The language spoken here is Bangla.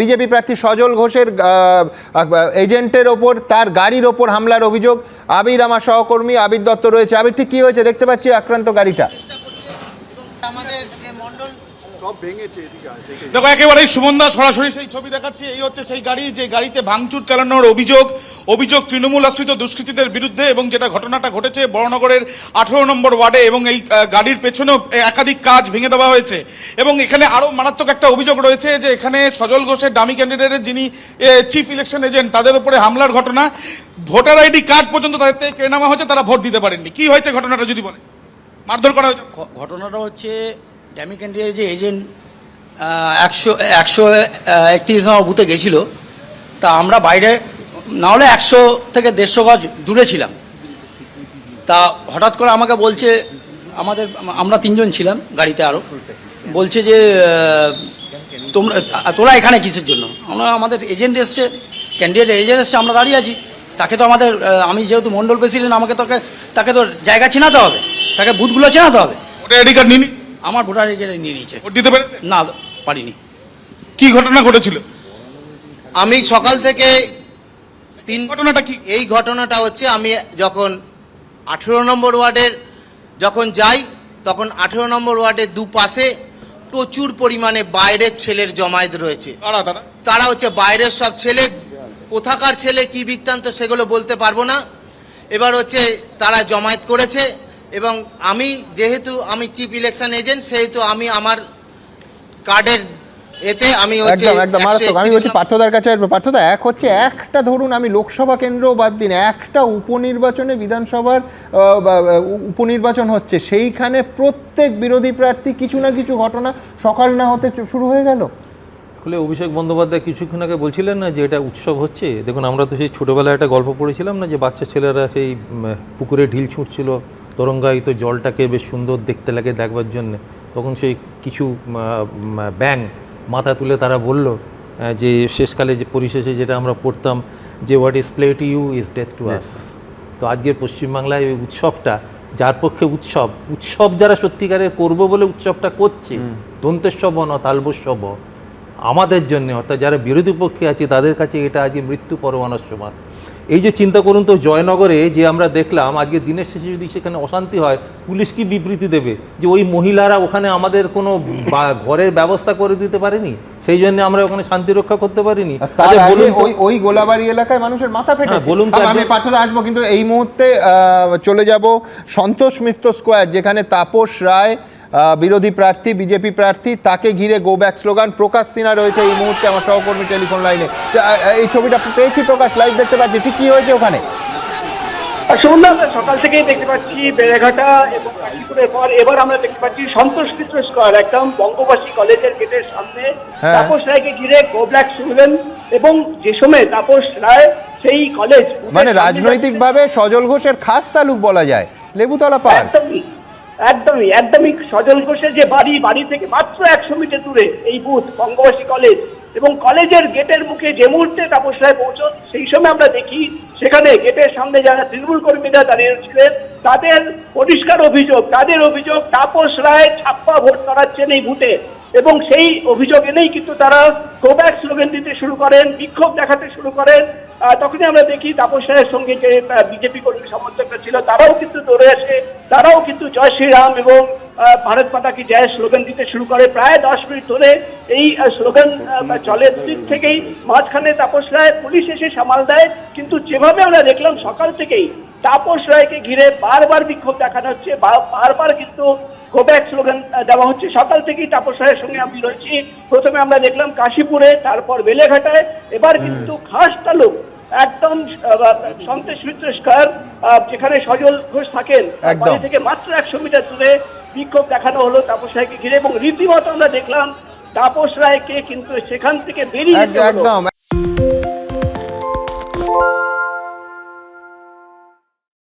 বিজেপি প্রার্থী সজল ঘোষের এজেন্টের ওপর তার গাড়ির ওপর হামলার অভিযোগ। আবির আমার সহকর্মী আবির দত্ত রয়েছে। আবির ঠিক কি হয়েছে? দেখতে পাচ্ছি আক্রান্ত গাড়িটা। আমাদের যে মন্ডল দেখো একেবারেই সুমন দাস সরাসরি সেই ছবি দেখাচ্ছি। এই হচ্ছে সেই গাড়ি যে গাড়িতে ভাঙচুর চালানোর অভিযোগ। অভিযোগ তৃণমূল আশ্রিত দুষ্কৃতীদের বিরুদ্ধে এবং যেটা ঘটনাটা ঘটেছে বড়নগরের আঠেরো নম্বর ওয়ার্ডে এবং এই গাড়ির পেছনেও একাধিক কাজ ভেঙে দেওয়া হয়েছে। এবং এখানে আরও মারাত্মক একটা অভিযোগ রয়েছে যে এখানে সজল ঘোষের ডামি ক্যান্ডিডেটের যিনি চিফ ইলেকশন এজেন্ট তাদের উপরে হামলার ঘটনা। ভোটার আইডি কার্ড পর্যন্ত তাদের থেকে কেড়ে নেওয়া হয়েছে, তারা ভোট দিতে পারেননি। কি হয়েছে ঘটনাটা যদি বলে মারধর করা হয়েছে? ঘটনাটা হচ্ছে ড্যামি ক্যান্ডিডেট যে এজেন্ট একশো একশো একত্রিশ বুথে গেছিল। তা আমরা বাইরে না হলে একশো থেকে দেড়শো গজ দূরে ছিলাম। তা হঠাৎ করে আমাকে বলছে আমাদের আমরা তিনজন ছিলাম গাড়িতে আরও বলছে যে তোমরা তোরা এখানে কিসের জন্য? আমরা আমাদের এজেন্ট এসছে ক্যান্ডিডেট এজেন্ট এসছে আমরা দাঁড়িয়ে আছি। তাকে তো আমাদের আমি যেহেতু মন্ডল প্রেসিডেন্ট আমাকে তোকে তাকে তো জায়গা চেনাতে হবে। তাকে বুথগুলো চেনাতে হবে। ভোটার আইডি কার্ড নিনি আমার ভোটার আইডি নিয়ে নিয়েছে। ভোট দিতে পেরেছে? না পারিনি। কি ঘটনা ঘটেছিল? আমি সকাল থেকে তিন ঘটনাটা কি? এই ঘটনাটা হচ্ছে আমি যখন আঠেরো নম্বর ওয়ার্ডের যখন যাই তখন আঠেরো নম্বর ওয়ার্ডের দুপাশে প্রচুর পরিমাণে বাইরের ছেলের জমায়েত রয়েছে। তারা হচ্ছে বাইরের সব ছেলে। কোথাকার ছেলে কি বৃত্তান্ত সেগুলো বলতে পারব না। এবার হচ্ছে তারা জমায়েত করেছে এবং আমি যেহেতু আমি চিফ ইলেকশন এজেন্ট সেহেতু আমি আমার কার্ডের এতে আমি হচ্ছে একদম একদম মারাত্মক। আমি 131 বলছি পার্থদার কাছে আসব। পার্থদা এক হচ্ছে একটা ধরুন আমি লোকসভা কেন্দ্রও বাদ দিন একটা উপনির্বাচনে বিধানসভার উপনির্বাচন হচ্ছে সেইখানে প্রত্যেক বিরোধী প্রার্থী কিছু না কিছু ঘটনা সকাল না হতে শুরু হয়ে গেল। আসলে অভিষেক বন্দ্যোপাধ্যায় কিছুক্ষণ আগে বলছিলেন না যে এটা উৎসব হচ্ছে? দেখুন আমরা তো সেই ছোটোবেলায় একটা গল্প পড়েছিলাম না যে বাচ্চা ছেলেরা সেই পুকুরে ঢিল ছুটছিল তরঙ্গায়িত জলটাকে বেশ সুন্দর দেখতে লাগে দেখবার জন্য। তখন সেই কিছু ব্যাং মাথা তুলে তারা বলল যে শেষকালে যে পরিশেষে যেটা আমরা পড়তাম যে what is play to you is death to us তো আজকে পশ্চিমবাংলায় ওই উৎসবটা যার পক্ষে উৎসব উৎসব যারা সত্যিকারের করব বলে উৎসবটা করছে দন্তেশ্বব ন তালবস্যব আমাদের জন্য অর্থাৎ যারা বিরোধী পক্ষে আছে তাদের কাছে এটা আজকে মৃত্যু পরমাণুর সমান এই যে চিন্তা করুন তো জয়নগরে যে আমরা দেখলাম আজকে দিনের শেষে যদি সেখানে অশান্তি হয় পুলিশ কি বিবৃতি দেবে? যে ওই মহিলারা ওখানে আমাদের কোনো ঘরের ব্যবস্থা করে দিতে পারেনি? সেই জন্য আমরা ওখানে শান্তি রক্ষা করতে পারিনি। আচ্ছা, বলুন ওই ওই গোলাবাড়ি এলাকায় মানুষের মাথা ফেটে হ্যাঁ, বলুন তো আমি। পার্থদা আসব কিন্তু এই মুহূর্তে চলে যাব সন্তোষ মিত্র স্কোয়ার যেখানে তাপস রায় বিরোধী প্রার্থী বিজেপি প্রার্থী তাকে ঘিরে go back slogan Prakash Sinha রয়েছে এই মুহূর্তে আমার সহকর্মী টেলিফোন লাইনে। এই ছবিটা পেয়েছি প্রকাশ লাইভ দেখতে পাচ্ছি। ঠিক কি হয়েছে ওখানে? সন্ধ্যা সকাল থেকেই দেখতে পাচ্ছি বেড়াঘাটা এবং কাশীপুরের পর এবার আমরা দেখতে পাচ্ছি সন্তোষ মিত্র স্কোয়ার একদম বঙ্গবাসী কলেজের গেটের সামনে। হ্যাঁ। তাপস রায়কে ঘিরে গো ব্ল্যাক শুনবেন এবং যে সময় তাপস রায় সেই কলেজ মানে রাজনৈতিকভাবে সজল ঘোষের খাস তালুক বলা যায় লেবুতলা পার একদমই। একদমই একদমই সজল ঘোষের যে বাড়ি বাড়ি থেকে মাত্র একশো মিটার দূরে এই বুথ বঙ্গবাসী কলেজ এবং কলেজের গেটের মুখে যে মুহূর্তে তাপস রায় পৌঁছন, সেই সময় আমরা দেখি সেখানে গেটের সামনে যারা তৃণমূল কর্মীরা দাঁড়িয়ে ছিলেন তাদের পরিষ্কার অভিযোগ, তাদের অভিযোগ তাপস রায় ছাপ্পা ভোট করাচ্ছেন এই বুথে এবং সেই অভিযোগ এনেই কিন্তু তারা কোব্যাক স্লোগান দিতে শুরু করেন, বিক্ষোভ দেখাতে শুরু করেন। তখনই আমরা দেখি তাপস রায়ের সঙ্গে যে বিজেপি কর্মী সমর্থকরা ছিল তারাও কিন্তু দৌড়ে আসে তারাও কিন্তু জয় শ্রীরাম এবং ভারত মাতা কি জয় স্লোগান দিতে শুরু করে। প্রায় দশ মিনিট ধরে এই স্লোগান চলে। দুদিক থেকেই মাঝখানে তাপস রায় পুলিশ এসে সামাল দেয় কিন্তু যেভাবে আমরা দেখলাম সকাল থেকেই তাপস রায়কে ঘিরে বারবার বিক্ষোভ দেখানো হচ্ছে বারবার কিন্তু গোব্যাক স্লোগান দেওয়া হচ্ছে। সকাল থেকেই তাপস রায়ের সঙ্গে আমি রয়েছি। প্রথমে আমরা দেখলাম কাশীপুরে তারপর বেলেঘাটায় এবার কিন্তু খাস তালুক একদম সন্তোষ মিত্র স্কয়ার আহ, যেখানে সজল ঘোষ থাকেন। বাড়ি থেকে মাত্র একশো মিটার দূরে বিক্ষোভ দেখানো হলো তাপস রায়কে ঘিরে এবং রীতিমতো আমরা দেখলাম তাপস রায়কে কিন্তু সেখান থেকে বেরিয়ে। একদম